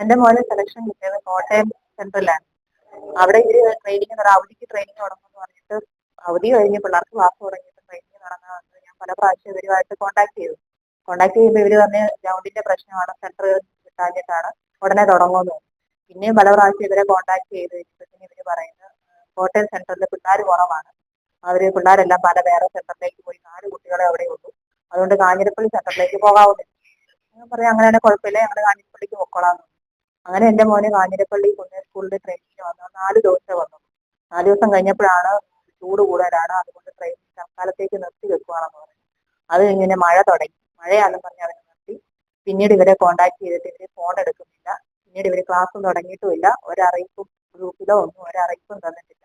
എന്റെ മോനെ സെലക്ഷൻ കിട്ടിയത് കോട്ടയം സെൻട്രലാണ് അവിടെ ഇവർ ട്രെയിനിങ് അവധിക്ക് ട്രെയിനിങ് തുടങ്ങുമെന്ന് പറഞ്ഞിട്ട് അവധി കഴിഞ്ഞ് പിള്ളേർക്ക് ക്ലാസ് തുടങ്ങിയിട്ട് ട്രെയിനിങ് തുടങ്ങാമെന്ന് ഞാൻ പല പ്രാവശ്യം ഇവരുമായിട്ട് കോണ്ടാക്ട് ചെയ്തു. കോണ്ടാക്ട് ചെയ്യുമ്പോൾ ഇവർ പറഞ്ഞ് ഗ്രൗണ്ടിന്റെ പ്രശ്നമാണ് സെന്റർ കിട്ടാഞ്ഞിട്ടാണ് ഉടനെ തുടങ്ങുമെന്ന്. പിന്നെയും പല പ്രാവശ്യം ഇവരെ കോണ്ടാക്ട് ചെയ്ത് കഴിഞ്ഞപ്പോഴത്തേന് ഇവർ പറയുന്നത് കോട്ടയം സെന്ററിൽ പിള്ളേർ കുറവാണ്. അവർ പിള്ളേരെല്ലാം പല വേറെ സെന്ററിലേക്ക് പോയി നാല് കുട്ടികളെ അവിടെ ഉള്ളൂ. അതുകൊണ്ട് കാഞ്ഞിരപ്പള്ളി സെന്ററിലേക്ക് പോകാവുന്നില്ല പറയാം അങ്ങനെയാണെങ്കിൽ കുഴപ്പമില്ല. ഞങ്ങൾ കാഞ്ഞിരപ്പള്ളിക്ക് പൊക്കോളാം. അങ്ങനെ എന്റെ മോനെ കാഞ്ഞിരപ്പള്ളി കുഞ്ഞു സ്കൂളിൽ ട്രെയിനിങ് വന്നു. നാല് ദിവസം വന്നു. നാല് ദിവസം കഴിഞ്ഞപ്പോഴാണ് ചൂട് കൂടുതലാണ്. അതുകൊണ്ട് ട്രെയിനിങ് തൽക്കാലത്തേക്ക് നിർത്തി വെക്കുവാണെന്ന് പറഞ്ഞു. അത് ഇങ്ങനെ മഴ തുടങ്ങി. മഴയാണെന്ന് പറഞ്ഞ് അവർ നിർത്തി. പിന്നീട് ഇവരെ കോണ്ടാക്ട് ചെയ്തിട്ട് ഇവർ ഫോൺ എടുക്കുന്നില്ല. പിന്നീട് ഇവർ ക്ലാസ്സും തുടങ്ങിയിട്ടുമില്ല. ഒരറിയിപ്പും ഗ്രൂപ്പിലോ ഒന്നും ഒരറിയിപ്പും തന്നിട്ടില്ല.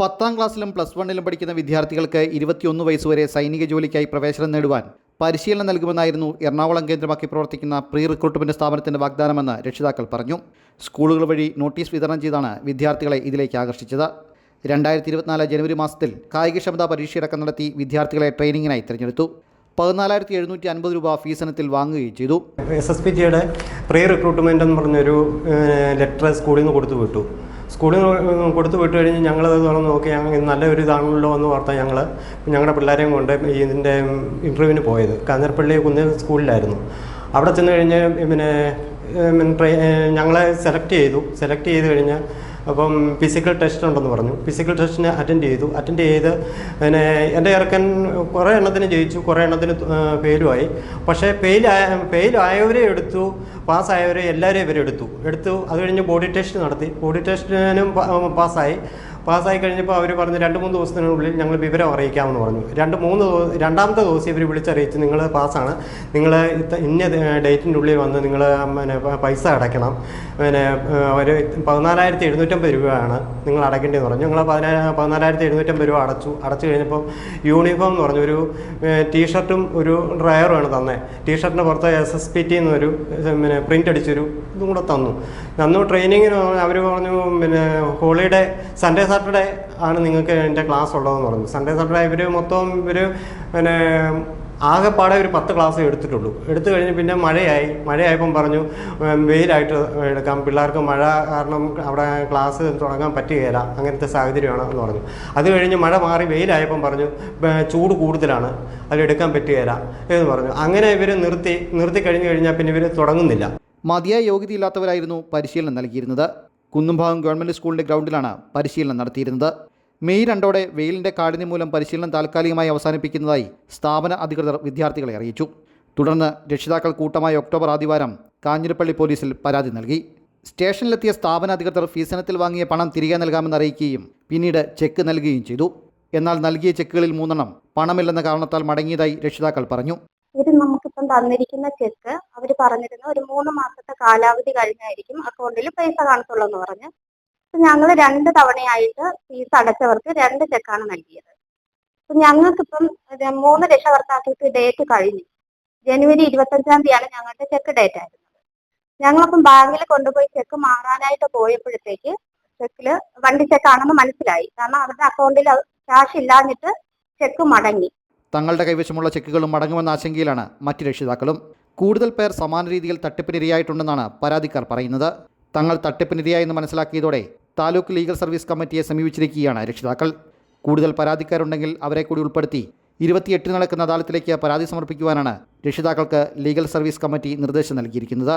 പത്താം ക്ലാസ്സിലും പ്ലസ് വണ്ണിലും പഠിക്കുന്ന വിദ്യാർത്ഥികൾക്ക് ഇരുപത്തിയൊന്ന് വയസ്സുവരെ സൈനിക ജോലിക്കായി പ്രവേശനം നേടുവാൻ പരിശീലനം നൽകുമെന്നായിരുന്നു എറണാകുളം കേന്ദ്രമാക്കി പ്രവർത്തിക്കുന്ന പ്രീ റിക്രൂട്ട്മെന്റ് സ്ഥാപനത്തിന്റെ വാഗ്ദാനമെന്ന് രക്ഷിതാക്കൾ പറഞ്ഞു. സ്കൂളുകൾ വഴി നോട്ടീസ് വിതരണം ചെയ്താണ് വിദ്യാർത്ഥികളെ ഇതിലേക്ക് ആകർഷിച്ചത്. രണ്ടായിരത്തി ഇരുപത്തിനാല് ജനുവരി മാസത്തിൽ കായികക്ഷമതാ പരീക്ഷയടക്കം നടത്തി വിദ്യാർത്ഥികളെ ട്രെയിനിങ്ങിനായി തിരഞ്ഞെടുത്തു. പതിനാലായിരത്തി എഴുന്നൂറ്റി അൻപത് രൂപ ഫീസ് ഇനത്തിൽ വാങ്ങുകയും ചെയ്തു. എസ് എസ് പി ജിയുടെ പ്രീ റിക്രൂട്ട്മെന്റ് എന്ന് പറഞ്ഞൊരു ലെറ്റർ സ്കൂളിൽ നിന്ന് കൊടുത്തു വിട്ടു. സ്കൂളിൽ കൊടുത്തു വിട്ട് കഴിഞ്ഞ് ഞങ്ങളത് തുറന്ന് നോക്കി ഞങ്ങൾ നല്ലൊരു ഇതാണല്ലോ എന്ന് ഓർത്താൽ ഞങ്ങൾ ഞങ്ങളുടെ പിള്ളേരെയും കൊണ്ട് ഇതിന്റെ ഇന്റർവ്യൂവിന് പോയത്. കാഞ്ഞിരപ്പള്ളി കുന്നിൽ സ്കൂളിലായിരുന്നു. അവിടെ ചെന്ന് കഴിഞ്ഞ് പിന്നെ ഞങ്ങളെ സെലക്ട് ചെയ്തു. സെലക്ട് ചെയ്ത് കഴിഞ്ഞ് അപ്പം ഫിസിക്കൽ ടെസ്റ്റ് ഉണ്ടെന്ന് പറഞ്ഞു. ഫിസിക്കൽ ടെസ്റ്റിന് അറ്റൻഡ് ചെയ്തു. അറ്റൻഡ് ചെയ്ത് പിന്നെ എന്റെ ഇറക്കൻ കുറേ എണ്ണത്തിന് ജയിച്ചു കുറേ എണ്ണത്തിന് ഫെയിലുമായി പക്ഷേ ഫെയിലായ ഫെയിലായവരെ എടുത്തു പാസ്സായവരെ എല്ലാവരെയും ഇവരെടുത്തു എടുത്തു. അത് കഴിഞ്ഞ് ബോഡി ടെസ്റ്റ് നടത്തി. ബോഡി ടെസ്റ്റിനും പാസ്സായി പാസ്സായി കഴിഞ്ഞപ്പോൾ അവർ പറഞ്ഞ് രണ്ട് മൂന്ന് ദിവസത്തിനുള്ളിൽ ഞങ്ങൾ വിവരം അറിയിക്കാമെന്ന് പറഞ്ഞു. രണ്ട് മൂന്ന് രണ്ടാമത്തെ ദിവസം ഇവർ വിളിച്ചറിയിച്ച് നിങ്ങൾ പാസ്സാണ്. നിങ്ങൾ ഇന്ന ഡേറ്റിന്റെ ഉള്ളിൽ വന്ന് നിങ്ങൾ പിന്നെ പൈസ അടയ്ക്കണം. പിന്നെ ഒരു പതിനാലായിരത്തി എഴുന്നൂറ്റമ്പത് രൂപയാണ് നിങ്ങൾ അടയ്ക്കേണ്ടതെന്ന് പറഞ്ഞു. ഞങ്ങൾ പതിനാ പതിനാലായിരത്തി എഴുന്നൂറ്റമ്പത് രൂപ അടച്ചു. അടച്ചു കഴിഞ്ഞപ്പോൾ യൂണിഫോം എന്ന് പറഞ്ഞു ഒരു ടീഷർട്ടും ഒരു ഡ്രയറുമാണ് തന്നെ. ടീഷർട്ടിന് പുറത്ത് എസ് എസ് പി ടി എന്നൊരു പിന്നെ പ്രിന്റ് അടിച്ചൊരു ഇതും കൂടെ തന്നു. തന്നു ട്രെയിനിങ്ങിന് അവർ പറഞ്ഞു പിന്നെ ഹോളിഡേ സൺഡേ സാറ്റർഡേ ആണ് നിങ്ങൾക്ക് എന്റെ ക്ലാസ് ഉള്ളതെന്ന് പറഞ്ഞു സൺഡേ സാറ്റർഡേ ഇവർ മൊത്തം ഇവർ പിന്നെ ആകെപ്പാടെ ഒരു പത്ത് ക്ലാസ് എടുത്തിട്ടുള്ളൂ. എടുത്തു കഴിഞ്ഞ് പിന്നെ മഴയായി. മഴയായപ്പം പറഞ്ഞു വെയിലായിട്ട് എടുക്കാം. പിള്ളേർക്ക് മഴ കാരണം അവിടെ ക്ലാസ് തുടങ്ങാൻ പറ്റുകയില്ല. അങ്ങനത്തെ സാഹചര്യമാണ് എന്ന് പറഞ്ഞു. അത് കഴിഞ്ഞ് മഴ മാറി വെയിലായപ്പം പറഞ്ഞു ചൂട് കൂടുതലാണ്. അതിലെടുക്കാൻ പറ്റുകയില്ല എന്ന് പറഞ്ഞു. അങ്ങനെ ഇവർ നിർത്തി നിർത്തി കഴിഞ്ഞ് കഴിഞ്ഞാൽ പിന്നെ ഇവർ തുടങ്ങുന്നില്ല. മതിയായ യോഗ്യതയില്ലാത്തവരായിരുന്നു പരിശീലനം നൽകിയിരുന്നത്. കുന്നുംഭാഗം ഗവൺമെന്റ് സ്കൂളിന്റെ ഗ്രൗണ്ടിലാണ് പരിശീലനം നടത്തിയിരുന്നത്. മെയ് രണ്ടോടെ വെയിലിന്റെ കാഠിന്യം മൂലം പരിശീലനം താൽക്കാലികമായി അവസാനിപ്പിക്കുന്നതായി സ്ഥാപന അധികൃതർ വിദ്യാർത്ഥികളെ അറിയിച്ചു. തുടർന്ന് രക്ഷിതാക്കൾ കൂട്ടമായി ഒക്ടോബർ ആദിവാരം കാഞ്ഞിരപ്പള്ളി പോലീസിൽ പരാതി നൽകി. സ്റ്റേഷനിലെത്തിയ സ്ഥാപന അധികൃതർ ഫീസനത്തിൽ വാങ്ങിയ പണം തിരികെ നൽകാമെന്ന് അറിയിക്കുകയും പിന്നീട് ചെക്ക് നൽകുകയും ചെയ്തു. എന്നാൽ നൽകിയ ചെക്കുകളിൽ മൂന്നെണ്ണം പണമില്ലെന്ന കാരണത്താൽ മടങ്ങിയതായി രക്ഷിതാക്കൾ പറഞ്ഞു. ഇത് നമുക്കിപ്പം തന്നിരിക്കുന്ന ചെക്ക് അവർ പറഞ്ഞിരുന്ന ഒരു മൂന്ന് മാസത്തെ കാലാവധി കഴിഞ്ഞായിരിക്കും അക്കൗണ്ടിൽ പൈസ കാണത്തുള്ളൂ എന്ന് പറഞ്ഞ് ഞങ്ങൾ രണ്ട് തവണയായിട്ട് ഫീസ് അടച്ചവർക്ക് രണ്ട് ചെക്കാണ് നൽകിയത്. അപ്പൊ ഞങ്ങൾക്കിപ്പം മൂന്ന് രക്ഷകർത്താക്കൾക്ക് ഡേറ്റ് കഴിഞ്ഞു. ജനുവരി ഇരുപത്തഞ്ചാം തീയതിയാണ് ഞങ്ങളുടെ ചെക്ക് ഡേറ്റ് ആയിരുന്നത്. ഞങ്ങളപ്പം ബാങ്കിൽ കൊണ്ടുപോയി ചെക്ക് മാറാനായിട്ട് പോയപ്പോഴത്തേക്ക് ചെക്കിൽ വണ്ടി ചെക്കാണെന്ന് മനസ്സിലായി. കാരണം അവരുടെ അക്കൗണ്ടിൽ ക്യാഷ് ഇല്ലാഞ്ഞിട്ട് ചെക്ക് മടങ്ങി. തങ്ങളുടെ കൈവശമുള്ള ചെക്കുകളും മടങ്ങുമെന്ന ആശങ്കയിലാണ് മറ്റ് രക്ഷിതാക്കളും. കൂടുതൽ പേർ സമാന രീതിയിൽ തട്ടിപ്പിനിരയായിട്ടുണ്ടെന്നാണ് പരാതിക്കാർ പറയുന്നത്. തങ്ങൾ തട്ടിപ്പിനിരയായെന്ന് മനസ്സിലാക്കിയതോടെ താലൂക്ക് ലീഗൽ സർവീസ് കമ്മിറ്റിയെ സമീപിച്ചിരിക്കുകയാണ് രക്ഷിതാക്കൾ. കൂടുതൽ പരാതിക്കാരുണ്ടെങ്കിൽ അവരെ കൂടി ഉൾപ്പെടുത്തി ഇരുപത്തിയെട്ടിന് നടക്കുന്ന അദാലത്തിലേക്ക് പരാതി സമർപ്പിക്കുവാനാണ് രക്ഷിതാക്കൾക്ക് ലീഗൽ സർവീസ് കമ്മിറ്റി നിർദ്ദേശം നൽകിയിരിക്കുന്നത്.